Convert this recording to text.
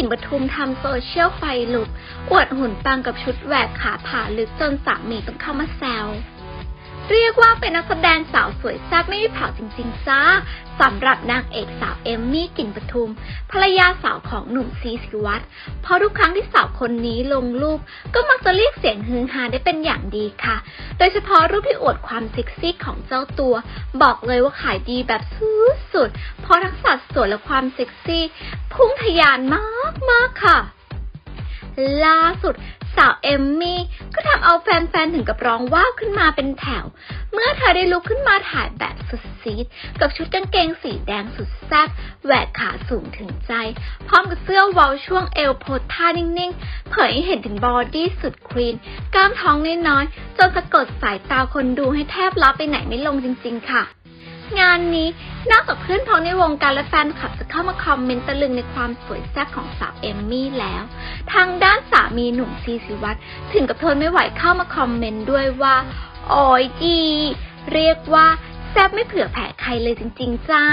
ลิ่นปทุมทำโซเชียลไฟลุก อวดหุ่นปังกับชุดแหวกขาผ่าลึกจนสามีต้องเข้ามาแซวเรียกว่าเป็นนักแสดงสาวสวยแซ่บไม่มีเผาจริงๆจ้าสำหรับนางเอกสาวเอมมี่กลิ่นปทุม ภรรยาสาวของหนุ่มซีสิวัตรเพราะทุกครั้งที่สาวคนนี้ลงรูป ก็มักจะเรียกเสียงฮือฮาได้เป็นอย่างดีค่ะ ดยเฉพาะรูปที่อวดความเซ็กซี่ของเจ้าตัว บอกเลยว่าขายดีแบบสุดๆเพราะทั้งสัดส่วนและความเซ็กซี่ พุ่งทะยานมากๆค่ะ ล่าสุดสาวเอมมี่ก็ทำเอาแฟนๆถึงกับร้องว้าวขึ้นมาเป็นแถว เมื่อเธอได้ลุกขึ้นมาถ่ายแบบสุดซีดกับชุดกางเกงสีแดงสุดแซ่บแหวกขาสูงถึงใจ พร้อมกับเสื้อเวอลช่วงเอวโพสท่านิ่งๆ เผยให้เห็นถึงบอดี้สุดคลีนกล้ามท้องน้อยๆจนสะกดสายตาคนดูให้แทบลับไปไหนไม่ลงจริงๆค่ะงานนี้นอกจากเพื่อนพ้องในวงการและแฟนคลับจะเข้ามาคอมเมนต์ตะลึงในความสวยแซ่บของสาวเอมมี่แล้ว ทางด้านสามีหนุ่มซีสิวัตรถึงกับทนไม่ไหวเข้ามาคอมเมนต์ด้วยว่า โอ้ยดี เรียกว่าแซ่บไม่เผื่อแผ่ใครเลยจริง ๆ จ้า